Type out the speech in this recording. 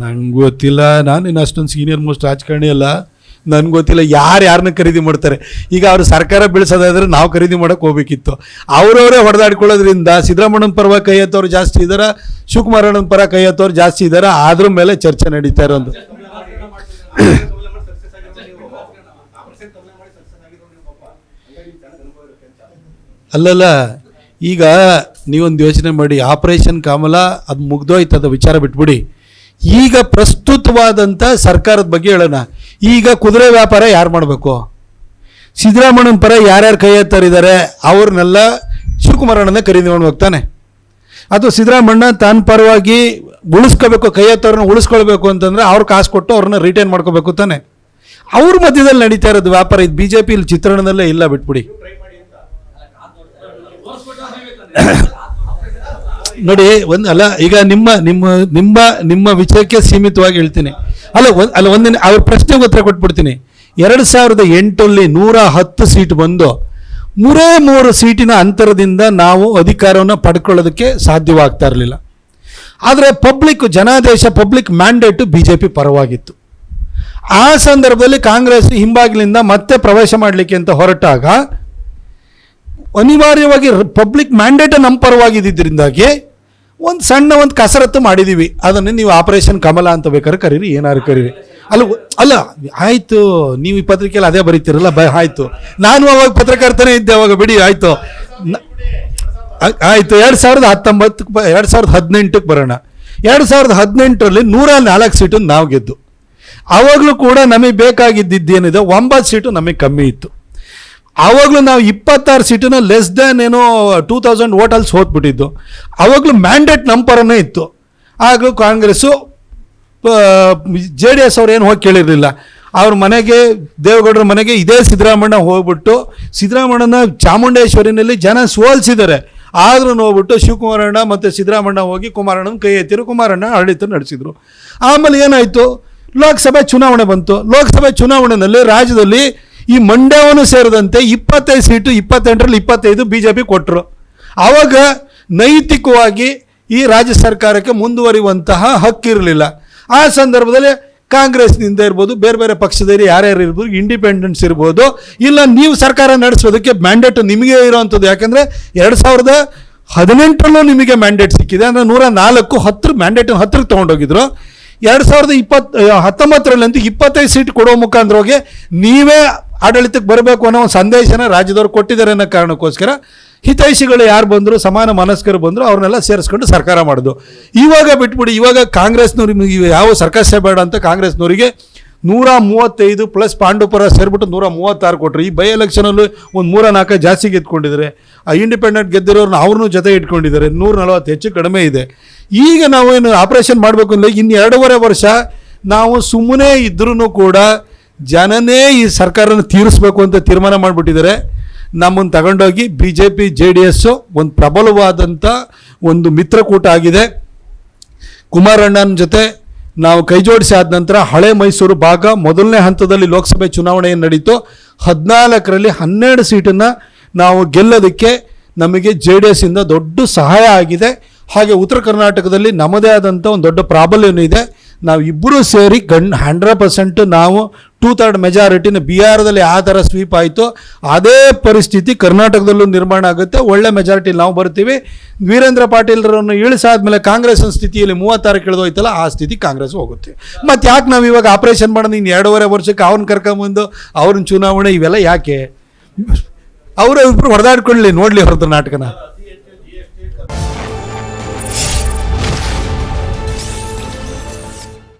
ನಂಗೆ ಗೊತ್ತಿಲ್ಲ. ನಾನು ಇನ್ನು ಅಷ್ಟೊಂದು ಸೀನಿಯರ್ ಮೋಸ್ಟ್ ರಾಜಕಾರಣಿ ಅಲ್ಲ. ನನ್ಗೆ ಗೊತ್ತಿಲ್ಲ ಯಾರು ಯಾರನ್ನ ಖರೀದಿ ಮಾಡ್ತಾರೆ. ಈಗ ಅವರು ಸರ್ಕಾರ ಬೀಳ್ಸೋದಾದ್ರೆ ನಾವು ಖರೀದಿ ಮಾಡೋಕೆ ಹೋಗ್ಬೇಕಿತ್ತು. ಅವರವರೇ ಹೊಡೆದಾಡ್ಕೊಳ್ಳೋದ್ರಿಂದ ಸಿದ್ದರಾಮಣ್ಣನ ಪರ ಕೈ ಹತ್ತೋರು ಜಾಸ್ತಿ ಇದ್ದಾರೆ ಶಿವಕುಮಾರಣ್ಣನ ಪರ ಕೈ ಹತ್ತೋರು ಜಾಸ್ತಿ ಇದ್ದಾರೆ ಅದ್ರ ಮೇಲೆ ಚರ್ಚೆ ನಡೀತಾ ಇರೋದು. ಅಲ್ಲಲ್ಲ, ಈಗ ನೀವೊಂದು ಯೋಚನೆ ಮಾಡಿ, ಆಪರೇಷನ್ ಕಾಮಲ ಅದು ಮುಗ್ದೋಯ್ತದ ವಿಚಾರ ಬಿಟ್ಬಿಡಿ. ಈಗ ಪ್ರಸ್ತುತವಾದಂಥ ಸರ್ಕಾರದ ಬಗ್ಗೆ ಹೇಳೋಣ. ಈಗ ಕುದುರೆ ವ್ಯಾಪಾರ ಯಾರು ಮಾಡಬೇಕು? ಸಿದ್ದರಾಮಣ್ಣನ ಪರ ಯಾರ್ಯಾರು ಕೈ ಎತ್ತರಿದ್ದಾರೆ, ಅವ್ರನ್ನೆಲ್ಲ ಶಿವಕುಮಾರಣ್ಣನ ಖರೀದಿ ಮಾಡಿ ಹೋಗ್ತಾನೆ. ಅದು ಸಿದ್ದರಾಮಣ್ಣ ತನ್ನ ಪರವಾಗಿ ಉಳಿಸ್ಕೋಬೇಕು, ಕೈ ಎತ್ತವ್ರನ್ನ ಉಳಿಸ್ಕೊಳ್ಬೇಕು ಅಂತಂದರೆ ಅವ್ರು ಕಾಸು ಕೊಟ್ಟು ಅವ್ರನ್ನ ರಿಟೈನ್ ಮಾಡ್ಕೋಬೇಕು ತಾನೆ. ಅವ್ರ ಮಧ್ಯದಲ್ಲಿ ನಡೀತಾ ಇರೋದು ವ್ಯಾಪಾರ, ಇದು ಬಿ ಜೆ ಪಿ ಇಲ್ಲಿ ಚಿತ್ರಣದಲ್ಲೇ ಇಲ್ಲ ಬಿಟ್ಬಿಡಿ ನೋಡಿ, ಒಂದು ಅಲ್ಲ, ಈಗ ನಿಮ್ಮ ನಿಮ್ಮ ನಿಮ್ಮ ನಿಮ್ಮ ವಿಷಯಕ್ಕೆ ಸೀಮಿತವಾಗಿ ಹೇಳ್ತೀನಿ. ಅಲ್ಲ ಅಲ್ಲ, ಒಂದಿನ ಅವ್ರ ಪ್ರಶ್ನೆಗೆ ಉತ್ತರ ಕೊಟ್ಬಿಡ್ತೀನಿ. ಎರಡು ಸಾವಿರದ ಎಂಟರಲ್ಲಿ ನೂರ ಹತ್ತು ಸೀಟ್ ಬಂದು, ಮೂರೇ ಮೂರು ಸೀಟಿನ ಅಂತರದಿಂದ ನಾವು ಅಧಿಕಾರವನ್ನು ಪಡ್ಕೊಳ್ಳೋದಕ್ಕೆ ಸಾಧ್ಯವಾಗ್ತಾ ಇರಲಿಲ್ಲ. ಆದರೆ ಪಬ್ಲಿಕ್ ಜನಾದೇಶ, public mandate B J P ಪರವಾಗಿತ್ತು. ಆ ಸಂದರ್ಭದಲ್ಲಿ ಕಾಂಗ್ರೆಸ್ ಹಿಂಬಾಗಿಲಿಂದ ಮತ್ತೆ ಪ್ರವೇಶ ಮಾಡಲಿಕ್ಕೆ ಅಂತ ಹೊರಟಾಗ, ಅನಿವಾರ್ಯವಾಗಿ ಪಬ್ಲಿಕ್ ಮ್ಯಾಂಡೇಟ್ ನಮ್ಮ ಪರವಾಗಿದ್ದರಿಂದಾಗಿ ಒಂದು ಸಣ್ಣ ಒಂದು ಕಸರತ್ತು ಮಾಡಿದ್ದೀವಿ ಅದನ್ನು ನೀವು ಆಪರೇಷನ್ ಕಮಲ ಅಂತ ಬೇಕಾದ್ರೆ ಕರೀರಿ, ಏನಾದ್ರು ಕರೀರಿ. ಅಲ್ಲ ಅಲ್ಲ, ಆಯಿತು, ನೀವು ಈ ಪತ್ರಿಕೆಯಲ್ಲಿ ಅದೇ ಬರೀತಿರಲ್ಲ, ಬ, ಆಯಿತು. ನಾನು ಅವಾಗ ಪತ್ರಕರ್ತನೇ ಇದ್ದೆ, ಅವಾಗ ಬಿಡಿ, ಆಯಿತು. ಆಯಿತು, ಎರಡು ಸಾವಿರದ ಹತ್ತೊಂಬತ್ತು ಬ, ಎರಡು ಸಾವಿರದ ಹದಿನೆಂಟಕ್ಕೆ ಬರೋಣ. ಎರಡು ಸಾವಿರದ ಹದಿನೆಂಟರಲ್ಲಿ ನೂರ ನಾಲ್ಕು ಸೀಟು ನಾವು ಗೆದ್ದು. ಆವಾಗಲೂ ಕೂಡ ನಮಗೆ ಬೇಕಾಗಿದ್ದೇನಿದೆ ಒಂಬತ್ತು ಸೀಟು ನಮಗೆ ಕಮ್ಮಿ ಇತ್ತು. ಆವಾಗಲೂ ನಾವು ಇಪ್ಪತ್ತಾರು ಸೀಟನ್ನ ಲೆಸ್ ದ್ಯಾನ್ ಏನೋ ಟೂ ತೌಸಂಡ್ ಓಟಲ್ಸ್ ಹೋಗ್ಬಿಟ್ಟಿದ್ದು ಆವಾಗಲೂ ಮ್ಯಾಂಡೇಟ್ ನಮ್ಮ ಪರನೇ ಇತ್ತು. ಆಗಲೂ ಕಾಂಗ್ರೆಸ್ಸು ಜೆ ಡಿ ಎಸ್ ಅವ್ರು ಏನು ಹೋಗಿ ಕೇಳಿರಲಿಲ್ಲ. ಅವ್ರ ಮನೆಗೆ, ದೇವೇಗೌಡರ ಮನೆಗೆ ಇದೇ ಸಿದ್ದರಾಮಣ್ಣ ಹೋಗ್ಬಿಟ್ಟು ಸಿದ್ದರಾಮಣ್ಣನ ಚಾಮುಂಡೇಶ್ವರಿನಲ್ಲಿ ಜನ ಸೋಲ್ಸಿದ್ದಾರೆ. ಆದ್ರೂ ಹೋಗ್ಬಿಟ್ಟು ಶಿವಕುಮಾರಣ್ಣ ಮತ್ತು ಸಿದ್ದರಾಮಣ್ಣ ಹೋಗಿ ಕುಮಾರಣ್ಣನ ಕೈ ಎತ್ತಿರು, ಕುಮಾರಣ್ಣ ಆಡಳಿತ ನಡೆಸಿದರು. ಆಮೇಲೆ ಏನಾಯಿತು? ಲೋಕಸಭೆ ಚುನಾವಣೆ ಬಂತು. ಲೋಕಸಭೆ ಚುನಾವಣೆಯಲ್ಲಿ ರಾಜ್ಯದಲ್ಲಿ ಈ ಮಂಡ್ಯವನ್ನು ಸೇರಿದಂತೆ ಇಪ್ಪತ್ತೈದು ಸೀಟು, ಇಪ್ಪತ್ತೆಂಟರಲ್ಲಿ ಇಪ್ಪತ್ತೈದು ಬಿ ಜೆ ಪಿ ಕೊಟ್ಟರು ಆವಾಗ ನೈತಿಕವಾಗಿ ಈ ರಾಜ್ಯ ಸರ್ಕಾರಕ್ಕೆ ಮುಂದುವರಿಯುವಂತಹ ಹಕ್ಕಿರಲಿಲ್ಲ. ಆ ಸಂದರ್ಭದಲ್ಲಿ ಕಾಂಗ್ರೆಸ್ನಿಂದ ಇರ್ಬೋದು, ಬೇರೆ ಬೇರೆ ಪಕ್ಷದಲ್ಲಿ ಯಾರ್ಯಾರು ಇರ್ಬೋದು ಇಂಡಿಪೆಂಡೆನ್ಸ್ ಇರ್ಬೋದು, ಇಲ್ಲ ನೀವು ಸರ್ಕಾರ ನಡೆಸೋದಕ್ಕೆ ಮ್ಯಾಂಡೇಟ್ ನಿಮಗೆ ಇರೋವಂಥದ್ದು ಯಾಕಂದರೆ ಎರಡು ಸಾವಿರದ ಹದಿನೆಂಟರಲ್ಲೂ ನಿಮಗೆ ಮ್ಯಾಂಡೇಟ್ ಸಿಕ್ಕಿದೆ, ಅಂದರೆ ನೂರ ನಾಲ್ಕು ಹತ್ತರ ಮ್ಯಾಂಡೇಟ್ ಹತ್ತಿರಕ್ಕೆ ತೊಗೊಂಡೋಗಿದ್ರು. ಎರಡು ಸಾವಿರದ ಇಪ್ಪತ್ತು, ಹತ್ತೊಂಬತ್ತರಲ್ಲಂತೂ ಇಪ್ಪತ್ತೈದು ಸೀಟ್ ಕೊಡೋ ಮುಖಾಂತರವಾಗಿ ನೀವೇ ಆಡಳಿತಕ್ಕೆ ಬರಬೇಕು ಅನ್ನೋ ಒಂದು ಸಂದೇಶನ ರಾಜ್ಯದವ್ರು ಕೊಟ್ಟಿದ್ದಾರೆ ಅನ್ನೋ ಕಾರಣಕ್ಕೋಸ್ಕರ ಹಿತೈಷಿಗಳು ಯಾರು ಬಂದರು, ಸಮಾನ ಮನಸ್ಕರು ಬಂದರು, ಅವ್ರನ್ನೆಲ್ಲ ಸೇರಿಸ್ಕೊಂಡು ಸರ್ಕಾರ ಮಾಡೋದು. ಇವಾಗ ಬಿಟ್ಬಿಡಿ, ಇವಾಗ ಕಾಂಗ್ರೆಸ್ನವ್ರಿಗೆ ಯಾವ ಸರ್ಕಸ್ಸೇ ಬೇಡ ಅಂತ ಕಾಂಗ್ರೆಸ್ನವರಿಗೆ ನೂರ ಮೂವತ್ತೈದು ಪ್ಲಸ್ ಪಾಂಡುಪುರ ಸೇರಿಬಿಟ್ಟು ನೂರ ಮೂವತ್ತಾರು ಕೊಟ್ಟರು ಈ ಬೈ ಎಲೆಕ್ಷನಲ್ಲೂ ಒಂದು ಮೂರ ನಾಲ್ಕು ಜಾಸ್ತಿ ಗೆದ್ಕೊಂಡಿದ್ದಾರೆ. ಆ ಇಂಡಿಪೆಂಡೆಂಟ್ ಗೆದ್ದಿರೋರ್ನ ಅವ್ರನ್ನೂ ಜೊತೆ ಇಟ್ಕೊಂಡಿದ್ದಾರೆ. ನೂರ ನಲವತ್ತು ಹೆಚ್ಚು ಕಡಿಮೆ ಇದೆ. ಈಗ ನಾವೇನು ಆಪ್ರೇಷನ್ ಮಾಡಬೇಕು ಅಂದರೆ ಇನ್ನು ಎರಡೂವರೆ ವರ್ಷ ನಾವು ಸುಮ್ಮನೆ ಇದ್ರೂ ಕೂಡ ಜನನೇ ಈ ಸರ್ಕಾರನ ತೀರಿಸ್ಬೇಕು ಅಂತ ತೀರ್ಮಾನ ಮಾಡಿಬಿಟ್ಟಿದ್ದಾರೆ. ನಮ್ಮನ್ನು ತಗೊಂಡೋಗಿ B J P J D S ಒಂದು ಪ್ರಬಲವಾದಂಥ ಒಂದು ಮಿತ್ರಕೂಟ ಆಗಿದೆ. ಕುಮಾರಣ್ಣನ ಜೊತೆ ನಾವು ಕೈಜೋಡಿಸಿ ಆದ ನಂತರ ಹಳೆ ಮೈಸೂರು ಭಾಗ ಮೊದಲನೇ ಹಂತದಲ್ಲಿ ಲೋಕಸಭೆ ಚುನಾವಣೆ ಏನು ನಡೀತು. ಹದಿನಾಲ್ಕರಲ್ಲಿ ಹನ್ನೆರಡು ಸೀಟನ್ನು ನಾವು ಗೆಲ್ಲೋದಕ್ಕೆ ನಮಗೆ ಜೆ ಡಿ ಎಸ್ಸಿಂದ ದೊಡ್ಡ ಸಹಾಯ ಆಗಿದೆ. ಹಾಗೆ ಉತ್ತರ ಕರ್ನಾಟಕದಲ್ಲಿ ನಮ್ಮದೇ ಆದಂಥ ಒಂದು ದೊಡ್ಡ ಪ್ರಾಬಲ್ಯನೂ ಇದೆ. ನಾವು ಇಬ್ಬರೂ ಸೇರಿ ಗಂಡ್ ಹಂಡ್ರೆಡ್ ಪರ್ಸೆಂಟ್ ನಾವು ಟೂ ಥರ್ಡ್ ಮೆಜಾರಿಟಿನ ಬಿಹಾರದಲ್ಲಿ ಆ ಥರ ಸ್ವೀಪ್ ಆಯಿತು. ಅದೇ ಪರಿಸ್ಥಿತಿ ಕರ್ನಾಟಕದಲ್ಲೂ ನಿರ್ಮಾಣ ಆಗುತ್ತೆ. ಒಳ್ಳೆ ಮೆಜಾರಿಟಿ ನಾವು ಬರ್ತೀವಿ. ವೀರೇಂದ್ರ ಪಾಟೀಲ್ರನ್ನು ಇಳಿಸಾದ್ಮೇಲೆ ಕಾಂಗ್ರೆಸ್ನ ಸ್ಥಿತಿಯಲ್ಲಿ ಮೂವತ್ತಾರಕ್ಕೆ ಇಳಿದೋಯ್ತಲ್ಲ ಆ ಸ್ಥಿತಿ ಕಾಂಗ್ರೆಸ್ ಹೋಗುತ್ತೆ. ಮತ್ತು ಯಾಕೆ ನಾವು ಇವಾಗ ಆಪ್ರೇಷನ್ ಮಾಡೋದು ಇನ್ನು ಎರಡೂವರೆ ವರ್ಷಕ್ಕೆ ಅವ್ರನ್ನ ಕರ್ಕೊಂಬಂದು ಅವ್ರನ್ನ ಚುನಾವಣೆ ಇವೆಲ್ಲ ಯಾಕೆ? ಅವರ ಇಬ್ಬರು ಹೊಡೆದಾಡ್ಕೊಳ್ಳಿ, ನೋಡಲಿ ಹೊರದ್ರ ನಾಟಕನ.